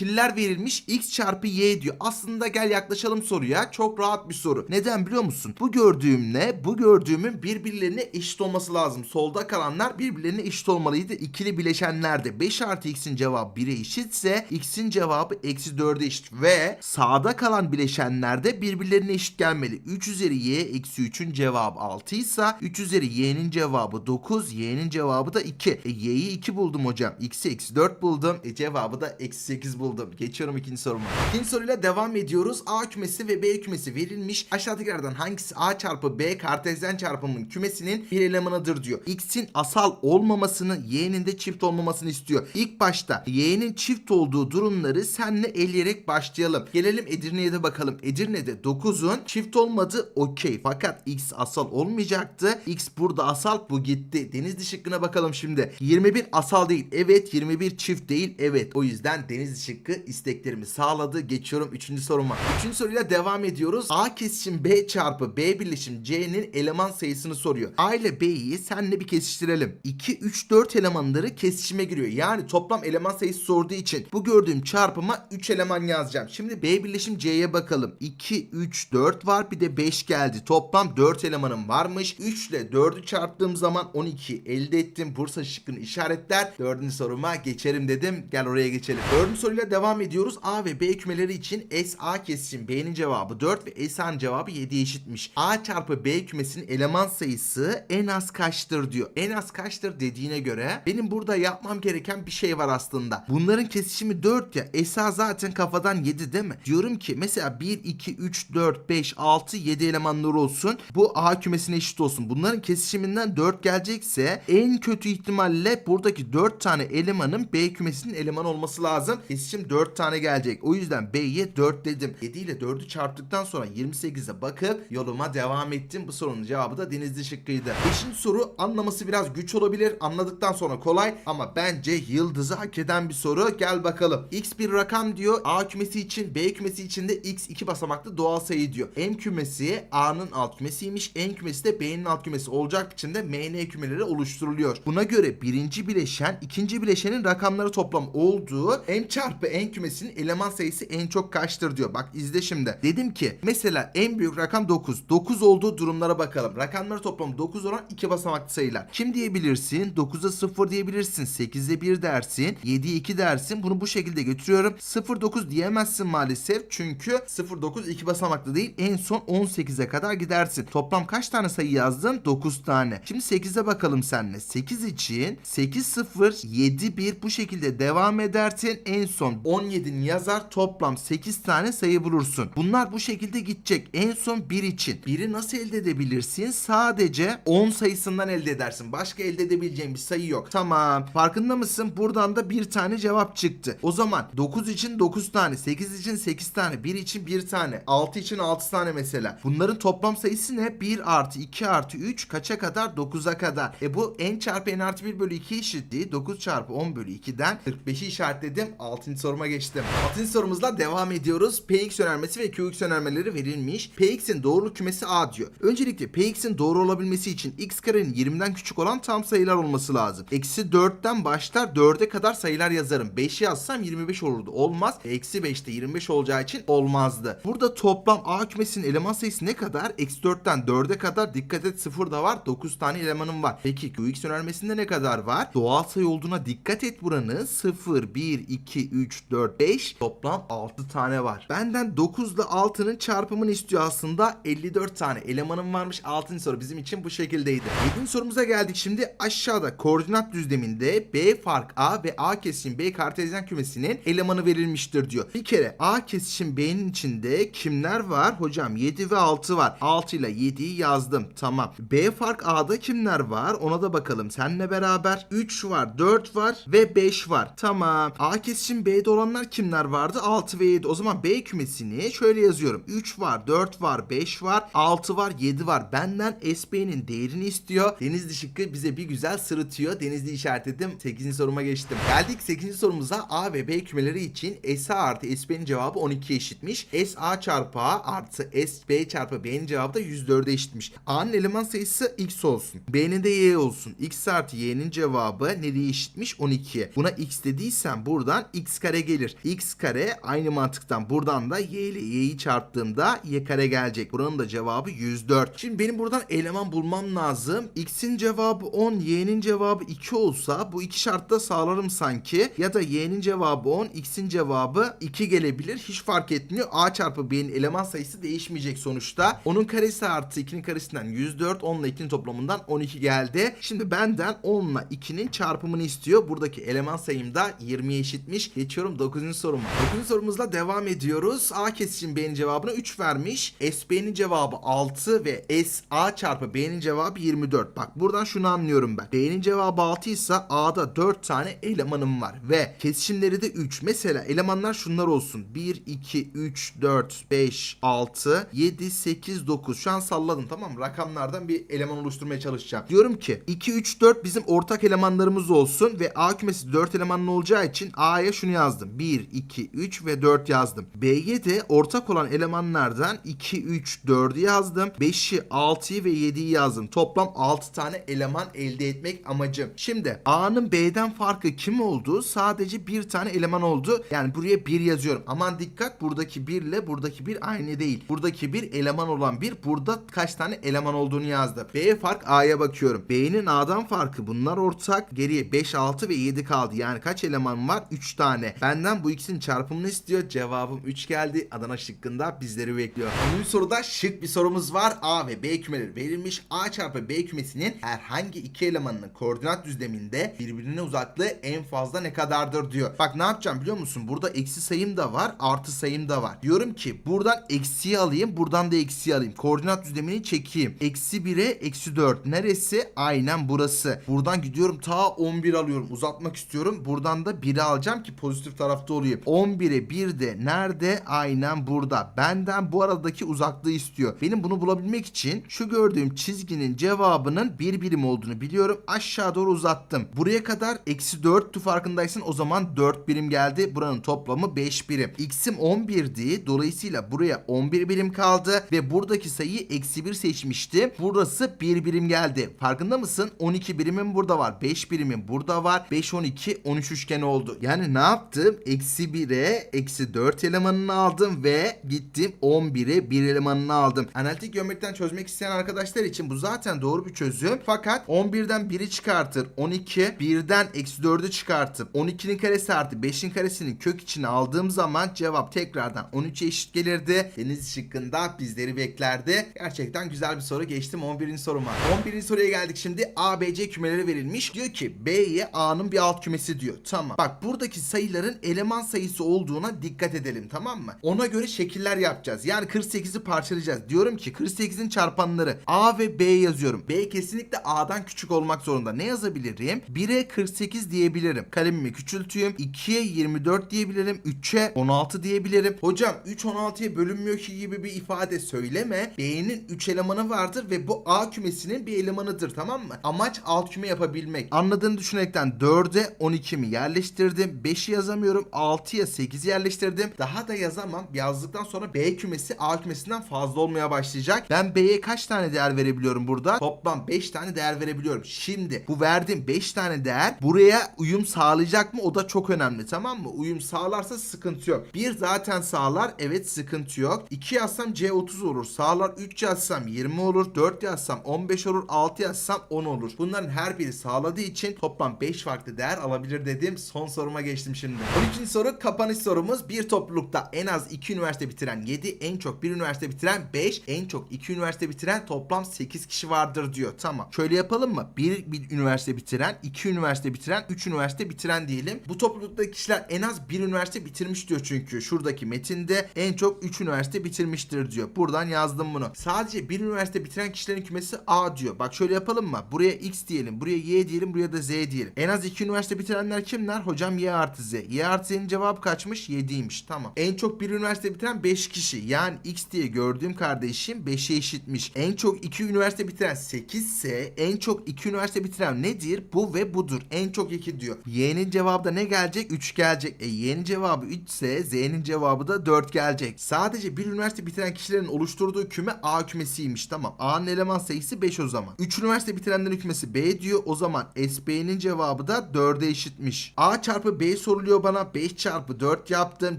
ikililer verilmiş x çarpı y diyor. Aslında gel yaklaşalım soruya. Çok rahat bir soru. Neden biliyor musun? Bu gördüğümle bu gördüğümün birbirlerine eşit olması lazım. Solda kalanlar birbirlerine eşit olmalıydı. İkili bileşenlerde 5 artı x'in cevabı 1'e eşitse x'in cevabı eksi 4'e eşit. Ve sağda kalan bileşenlerde birbirlerine eşit gelmeli. 3 üzeri y eksi 3'ün cevabı 6 ise 3 üzeri y'nin cevabı 9, y'nin cevabı da 2. E, y'yi 2 buldum hocam. x'i eksi 4 buldum. E, cevabı da eksi 8 buldum. Geçiyorum ikinci soruma. İkinci soruyla devam ediyoruz. A kümesi ve B kümesi verilmiş. Aşağıdakilerden hangisi A çarpı B kartezyen çarpımının kümesinin bir elemanıdır diyor. X'in asal olmamasını, y'nin de çift olmamasını istiyor. İlk başta y'nin çift olduğu durumları senle eleyerek başlayalım. Gelelim Edirne'ye de bakalım. Edirne'de 9'un çift olmadığı okey. Fakat x asal olmayacaktı. X burada asal bu gitti. Denizli şıkkına bakalım şimdi. 21 asal değil. Evet 21 çift değil. Evet. O yüzden Denizli şıkkı isteklerimi sağladı. Geçiyorum 3. soruma. 3. soruyla devam ediyoruz. A kesişim B çarpı B birleşim C'nin eleman sayısını soruyor. A ile B'yi senle bir kesiştirelim. 2, 3, 4 elemanları kesişime giriyor. Yani toplam eleman sayısı sorduğu için bu gördüğüm çarpıma 3 eleman yazacağım. Şimdi B birleşim C'ye bakalım. 2, 3, 4 var bir de 5 geldi. Toplam 4 elemanım varmış. 3 ile 4'ü çarptığım zaman 12 elde ettim. Bursa şıkkını işaretler. Dördüncü soruma geçerim dedim. Gel oraya geçelim. Dördüncü soruyla devam ediyoruz. A ve B kümeleri için S A kesişim B'nin cevabı 4 ve S A'nın cevabı 7 eşitmiş. A çarpı B kümesinin eleman sayısı en az kaçtır diyor. En az kaçtır dediğine göre benim burada yapmam gereken bir şey var aslında. Bunların kesişimi 4 ya. S A zaten kafadan 7 değil mi? Diyorum ki mesela 1, 2, 3, 4, 5, 6, 7 elemanları olsun. Bu A kümesine eşit olsun. Bunların kesişiminden 4 gelecekse en kötü ihtimalle buradaki 4 tane elemanın B kümesinin elemanı olması lazım. Kesişim 4 tane gelecek. O yüzden B'ye 4 dedim. 7 ile 4'ü çarptıktan sonra 28'e bakıp yoluma devam ettim. Bu sorunun cevabı da Denizli şıkkıydı. 5. soru anlaması biraz güç olabilir. Anladıktan sonra kolay ama bence yıldızı hak eden bir soru. Gel bakalım. X bir rakam diyor. A kümesi için B kümesi için de X iki basamaklı doğal sayı diyor. M kümesi A'nın alt kümesiymiş. N kümesi de B'nin alt kümesi olacak biçimde MN kümeleri oluşturuluyor. Buna göre birinci bileşen ikinci bileşenin rakamları toplam olduğu M çarpı N kümesinin eleman sayısı en çok kaçtır diyor. Bak izle şimdi. Dedim ki mesela en büyük rakam 9. 9 olduğu durumlara bakalım. Rakamları toplam 9 olan iki basamaklı sayılar. Kim diyebilirsin? 9'a 0 diyebilirsin. 8'e 1 dersin. 7'ye 2 dersin. Bunu bu şekilde götürüyorum. 0-9 diyemezsin maalesef. Çünkü 0-9 iki basamaklı değil. En son 18'e kadar gidersin. Toplam kaç tane sayı yazdın? 9 tane. Şimdi 8'e bakalım seninle. 8 için 8 0 7 1 bu şekilde devam edersin. En son 17'ni yazar. Toplam 8 tane sayı bulursun. Bunlar bu şekilde gidecek. En son 1 için. 1'i nasıl elde edebilirsin? Sadece 10 sayısından elde edersin. Başka elde edebileceğin bir sayı yok. Tamam. Farkında mısın? Buradan da bir tane cevap çıktı. O zaman 9 için 9 tane, 8 için 8 tane, 1 için 1 tane, 6 için 6 tane mesela. Bunların toplam sayısı ne? 1 artı 2 artı 3 kaça kadar? 9'a kadar. E bu n çarpı n artı 1 bölü 2 eşitliği 9 çarpı 10 bölü 2'den 45'i işaretledim. 6. soruma geçtim. 6. sorumuzla devam ediyoruz. Px önermesi ve Qx önermeleri verilmiş. Px'in doğruluk kümesi A diyor. Öncelikle Px'in doğru olabilmesi için x karenin 20'den küçük olan tam sayılar olması lazım. Eksi 4'ten başlar 4'e kadar sayılar yazarım. 5 yazsam 25 olurdu. Olmaz. Eksi 5'te 25 olacağı için olmazdı. Burada toplam A kümesinin eleman sayısı ne kadar? Eksi 4'ten 4'e kadar dikkat et 0 da var. 9 tane elemanım var. Peki Qx önermesinde ne kadar var? Doğal sayı olduğuna dikkat et buranın. 0, 1, 2, 3, 4, 5 toplam 6 tane var. Benden 9 ile 6'nın çarpımını istiyor aslında. 54 tane elemanım varmış. 6. soru bizim için bu şekildeydi. 7. sorumuza geldik şimdi. Aşağıda koordinat düzleminde B fark A ve A kesişim B kartezyen kümesinin elemanı verilmiştir diyor. Bir kere A kesişim B'nin içinde kimler var? Hocam 7 ve 6 var. 6 ile 7'yi yazdım. Tamam. B fark A'da kimler var? Ona da bakalım. Seninle beraber 3 var, 4 var ve 5 var. Tamam. A kesişim B'de olanlar kimler vardı? 6 ve 7. O zaman B kümesini şöyle yazıyorum. 3 var, 4 var, 5 var, 6 var, 7 var. Benden SB'nin değerini istiyor. Denizli şıkkı bize bir güzel sırıtıyor. Denizli işaretledim. 8. soruma geçtim. Geldik 8. sorumuza A ve B kümeleri için SA artı SB'nin cevabı 12 eşitmiş. SA çarpı A artı SB çarpı B'nin cevabı da 104'e eşitmiş. A'nın eleman sayısı X olsun. B'nin de Y olsun. X artı Y'nin cevabı nereye eşitmiş? 12'ye. Buna X dediysen buradan X kare kare gelir. X kare aynı mantıktan buradan da y ile y'yi çarptığımda y kare gelecek. Buranın da cevabı 104. Şimdi benim buradan eleman bulmam lazım. X'in cevabı 10, y'nin cevabı 2 olsa bu iki şartta sağlarım sanki. Ya da y'nin cevabı 10, x'in cevabı 2 gelebilir. Hiç fark etmiyor. A çarpı b'nin eleman sayısı değişmeyecek sonuçta. Onun karesi artı 2'nin karesinden 104, 10 ile 2'nin toplamından 12 geldi. Şimdi benden 10 ile 2'nin çarpımını istiyor. Buradaki eleman sayım da 20'ye eşitmiş. Geçiyorum 9. soruma. 9. sorumuzla devam ediyoruz. A kesişim B'nin cevabını 3 vermiş. S B'nin cevabı 6 ve S A çarpı B'nin cevabı 24. Bak buradan şunu anlıyorum ben. B'nin cevabı 6 ise A'da 4 tane elemanım var ve kesişimleri de 3. Mesela elemanlar şunlar olsun. 1, 2, 3, 4, 5, 6, 7, 8, 9. Şu an salladım tamam mı? Rakamlardan bir eleman oluşturmaya çalışacağım. Diyorum ki 2, 3, 4 bizim ortak elemanlarımız olsun ve A kümesi 4 elemanlı olacağı için A'ya şunu yazdım. 1, 2, 3 ve 4 yazdım. B'ye de ortak olan elemanlardan 2, 3, 4'ü yazdım. 5'i, 6'yı ve 7'yi yazdım. Toplam 6 tane eleman elde etmek amacım. Şimdi A'nın B'den farkı kim oldu? Sadece bir tane eleman oldu. Yani buraya 1 yazıyorum. Aman dikkat buradaki 1 ile buradaki 1 aynı değil. Buradaki bir eleman olan bir burada kaç tane eleman olduğunu yazdı. B fark A'ya bakıyorum. B'nin A'dan farkı bunlar ortak. Geriye 5, 6 ve 7 kaldı. Yani kaç eleman var? 3 tane. Benden bu ikisinin çarpımını istiyor. Cevabım 3 geldi. Adana şıkkında bizleri bekliyor. 10. soruda şık bir sorumuz var. A ve B kümeleri verilmiş. A çarpı B kümesinin herhangi iki elemanının koordinat düzleminde birbirine uzaklığı en fazla ne kadardır diyor. Bak ne yapacağım biliyor musun? Burada eksi sayım da var, artı sayım da var. Diyorum ki buradan eksiyi alayım, buradan da eksiyi alayım. Koordinat düzlemini çekeyim. Eksi 1'e eksi 4. Neresi? Aynen burası. Buradan gidiyorum ta 11 alıyorum. Uzatmak istiyorum. Buradan da 1'i alacağım ki pozitif tarafta olayım. 11'e 1 de nerede? Aynen burada. Benden bu aradaki uzaklığı istiyor. Benim bunu bulabilmek için şu gördüğüm çizginin cevabının bir birim olduğunu biliyorum. Aşağı doğru uzattım. Buraya kadar eksi 4'tü farkındaysan o zaman 4 birim geldi. Buranın toplamı 5 birim. X'im 11'di. Dolayısıyla buraya 11 birim kaldı ve buradaki sayıyı eksi 1 seçmiştim. Burası 1 birim geldi. Farkında mısın? 12 birimim burada var. 5 birimim burada var. 5, 12, 13 üçgen oldu. Yani ne yaptım? Eksi 1'e eksi 4 elemanını aldım ve gittim 11'e 1 elemanını aldım. Analitik geometriden çözmek isteyen arkadaşlar için bu zaten doğru bir çözüm. Fakat 11'den 1'i çıkartır. 12, 1'den eksi 4'ü çıkartıp 12'nin karesi artı 5'in karesinin kök içine aldığım zaman cevap tekrardan 13'e eşit gelirdi. Deniz şıkkında bizleri beklerdi. Gerçekten güzel bir soru. Geçtim 11. soruma. 11. soruya geldik şimdi. A, B, C kümeleri verilmiş. Diyor ki B'ye A'nın bir alt kümesi diyor. Tamam. Bak buradaki sayıların eleman sayısı olduğuna dikkat edelim tamam mı? Ona göre şekiller yapacağız. Yani 48'i parçalayacağız. Diyorum ki 48'in çarpanları A ve B yazıyorum. B kesinlikle A'dan küçük olmak zorunda. Ne yazabilirim? 1'e 48 diyebilirim. Kalemimi küçültüyorum. 2'ye 24 diyebilirim. 3'e 16 diyebilirim. Hocam 3 16'ya bölünmüyor ki gibi bir ifade söyleme. B'nin 3 elemanı vardır ve bu A kümesinin bir elemanıdır tamam mı? Amaç alt küme yapabilmek. Anladığını düşünerekten 4'e 12'mi yerleştirdim. 5'i yazamıyorum. 6'ya 8'i yerleştirdim. Daha da yazamam. Yazdıktan sonra B kümesi A kümesinden fazla olmaya başlayacak. Ben B'ye kaç tane değer verebiliyorum burada? Toplam 5 tane değer verebiliyorum. Şimdi bu verdiğim 5 tane değer buraya uyum sağlayacak mı? O da çok önemli tamam mı? Uyum sağlarsa sıkıntı yok. 1 zaten sağlar. Evet sıkıntı yok. 2 yazsam C30 olur. Sağlar 3 yazsam 20 olur. 4 yazsam 15 olur. 6 yazsam 10 olur. Bunların her biri sağladığı için toplam 5 farklı değer alabilir dedim. Son soruma geçtim şimdi. 13. soru kapanış sorumuz. Bir toplulukta en az 2 üniversite bitiren 7, en çok 1 üniversite bitiren 5, en çok 2 üniversite bitiren toplam 8 kişi vardır diyor. Tamam. Şöyle yapalım mı? 1 bir üniversite bitiren, 2 üniversite bitiren, 3 üniversite bitiren diyelim. Bu topluluktaki kişiler en az 1 üniversite bitirmiş diyor çünkü. Şuradaki metinde en çok 3 üniversite bitirmiştir diyor. Buradan yazdım bunu. Sadece bir üniversite bitiren kişilerin kümesi A diyor. Bak şöyle yapalım mı? Buraya X diyelim, buraya Y diyelim, buraya da Z diyelim. En az 2 üniversite bitirenler kimler? Hocam Y artı Z. Y artı Z'nin kaçmış? 7'ymiş. Tamam. En çok bir üniversite bitiren 5 kişi. Yani X diye gördüğüm kardeşim 5'e eşitmiş. En çok 2 üniversite bitiren 8 ise en çok 2 üniversite bitiren nedir? Bu ve budur. En çok 2 diyor. Y'nin cevabı da ne gelecek? 3 gelecek. E Y'nin cevabı 3 ise Z'nin cevabı da 4 gelecek. Sadece bir üniversite bitiren kişilerin oluşturduğu küme A kümesiymiş. Tamam. A'nın eleman sayısı 5 o zaman. 3 üniversite bitirenlerin kümesi B diyor. O zaman SB'nin cevabı da 4'e eşitmiş. A çarpı B soruluyor söylüyor bana. 5 çarpı 4 yaptım.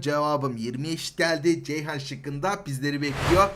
Cevabım 20 eşit geldi. Ceyhan şıkkında bizleri bekliyor.